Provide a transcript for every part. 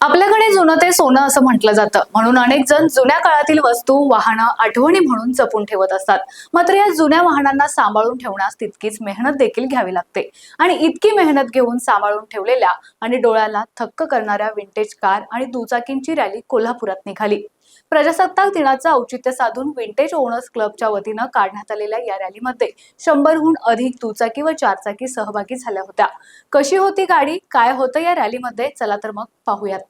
आपल्याकडे जुनं ते सोनं असं म्हटलं जातं. म्हणून अनेक जण जुन्या काळातील वस्तू वाहनं आठवणी म्हणून जपून ठेवत असतात. मात्र या जुन्या वाहनांना सांभाळून ठेवण्यास तितकीच मेहनत देखील घ्यावी लागते. आणि इतकी मेहनत घेऊन सांभाळून ठेवलेल्या आणि डोळ्याला थक्क करणाऱ्या विंटेज कार आणि दुचाकींची रॅली कोल्हापुरात निघाली. प्रजासत्ताक दिनाचं औचित्य साधून विंटेज ओनर्स क्लबच्या वतीनं काढण्यात आलेल्या या रॅलीमध्ये शंभरहून अधिक दुचाकी व चारचाकी सहभागी झाल्या होत्या. कशी होती गाडी? काय होतं या रॅलीमध्ये चला तर मग पाहूयात.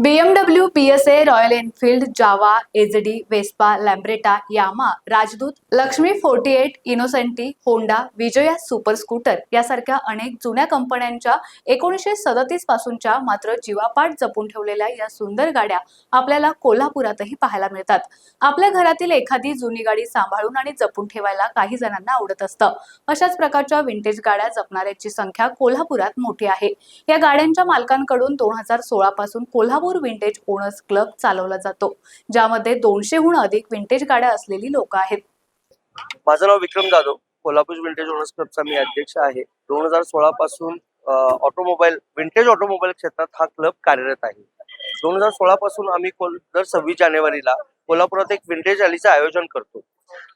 BMW PSA Royal Enfield Jawa Yezdi Vespa Lambretta Yamaha Rajdoot Lakshmi forty eight Innocenti Honda Vijaya super scooter यासारख्या अनेक जुन्या कंपन्यांच्या एकोणीसशे सदतीस पासूनच्या मात्र जीवापाठ जपून ठेवलेल्या या सुंदर गाड्या आपल्याला कोल्हापुरातही पाहायला मिळतात. आपल्या घरातील एखादी जुनी गाडी सांभाळून आणि जपून ठेवायला काही जणांना आवडत असतं. अशाच प्रकारच्या विंटेज गाड्या जपणाऱ्यांची संख्या कोल्हापुरात मोठी आहे. या गाड्यांच्या मालकांकडून दोन हजार सोळा पासून कोल्हापूर विंटेज ओनर्स क्लब चालवला जातो ज्यामध्ये दोनशेहून अधिक विंटेज गाड्या असलेली लोक आहेत. माझं नाव विक्रम जाधव कोल्हापूर विंटेज ओनर्स क्लबचा मी अध्यक्ष आहे. दोन हजार सोळा पासून ऑटोमोबाईल विंटेज ऑटोमोबाईल क्षेत्रात हा क्लब कार्यरत आहे. दोन हजार सोळा पासून आम्ही कोल दर सव्वीस जानेवारीला कोल्हापुरात एक विंटेज रॅलीचं आयोजन करतो.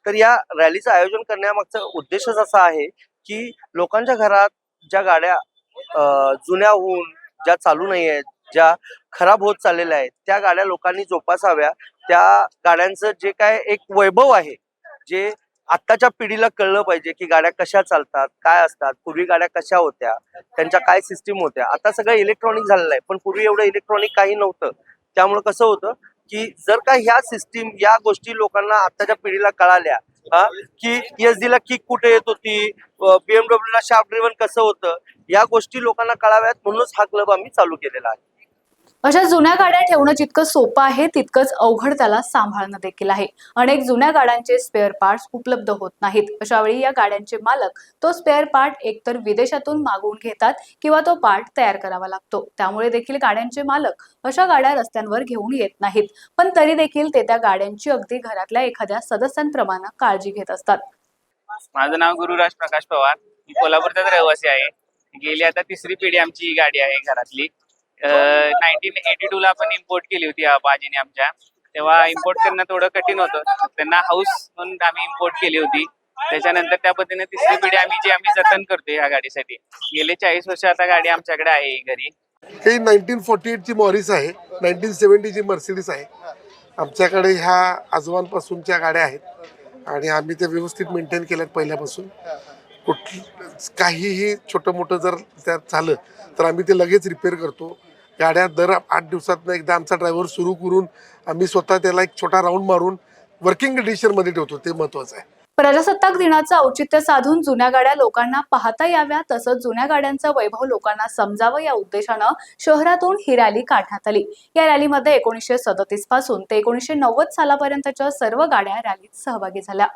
तर या रॅलीचं आयोजन करण्यामागचा उद्देशच असा आहे की लोकांच्या घरात ज्या गाड्या जुन्या होऊन ज्या चालू नाही आहेत ज्या खराब होत चाललेल्या आहेत त्या गाड्या लोकांनी जोपासाव्या. त्या गाड्यांचं जे काय एक वैभव आहे जे आत्ताच्या पिढीला कळलं पाहिजे की गाड्या कशा चालतात काय असतात पूर्वी गाड्या कशा होत्या त्यांच्या काय सिस्टीम होत्या. आता सगळं इलेक्ट्रॉनिक झालेलं आहे पण पूर्वी एवढं इलेक्ट्रॉनिक काही नव्हतं. त्यामुळे कसं होतं की जर का ह्या सिस्टीम या गोष्टी लोकांना आत्ताच्या पिढीला कळाल्या हा, की एस ला किक कुठे येत होती बीएमडब्ल्यू ला शार्प ड्रिव्हन कसं होतं या गोष्टी लोकांना कळाव्यात म्हणूनच हा क्लब आम्ही चालू केलेला आहे. अशा जुन्या गाड्या ठेवणं जितकं सोपं आहे तितकंच अवघड त्याला सांभाळणं देखील आहे. अनेक जुन्या गाड्यांचे स्पेअर पार्ट्स उपलब्ध होत नाहीत. अशा वेळी या गाड्यांचे मालक तो स्पेअर पार्ट एकतर विदेशातून मागवून घेतात किंवा तो पार्ट तयार करावा लागतो. त्यामुळे देखील गाड्यांचे मालक अशा गाड्या रस्त्यांवर घेऊन येत नाहीत. पण तरी देखील ते त्या गाड्यांची अगदी घरातल्या एखाद्या सदस्यांप्रमाणे काळजी घेत असतात. माझं नाव गुरुराज प्रकाश पवार. मी कोल्हापूरचाच रहिवासी आहे. गेली आता तिसरी पिढी आमची गाडी आहे घरातली. नाईन्टीन एटी टू ला आपण इम्पोर्ट केली होती बाजीने आमच्या. तेव्हा इम्पोर्ट करणं थोडं कठीण होतं. त्यांना हाऊस म्हणून आम्ही इम्पोर्ट केली होती. त्याच्यानंतर त्या पद्धतीने तिसरी पिढी आम्ही जी आम्ही जतन करतो या गाडीसाठी. गेले चाळीस वर्ष आता गाडी आमच्याकडे आहे घरी. ही नाईन्टीन फोर्टी एट ची मॉरिस आहे. नाईन्टीन सेवन्टीची मर्सिडीज आहे. आमच्याकडे ह्या आजोबांपासूनच्या गाड्या आहेत. आणि आम्ही ते व्यवस्थित मेंटेन केल्यात पहिल्यापासून. कुठ काहीही छोटं मोठं जर त्यात झालं तर आम्ही ते लगेच रिपेअर करतो. गाड्या दर आठ दिवसातनं एकदा आमचा ड्रायव्हर सुरू करून आम्ही स्वतः त्याला एक छोटा राऊंड मारून वर्किंग कंडिशनमध्ये ठेवतो ते महत्वाचं आहे. प्रजासत्ताक दिनाचं औचित्य साधून जुन्या गाड्या लोकांना पाहता याव्या तसंच जुन्या गाड्यांचं वैभव लोकांना समजावं या उद्देशानं शहरातून ही रॅली काढण्यात आली. या रॅलीमध्ये एकोणीसशे सदतीसपासून ते एकोणीसशे नव्वद सालापर्यंतच्या सर्व गाड्या रॅलीत सहभागी झाल्या.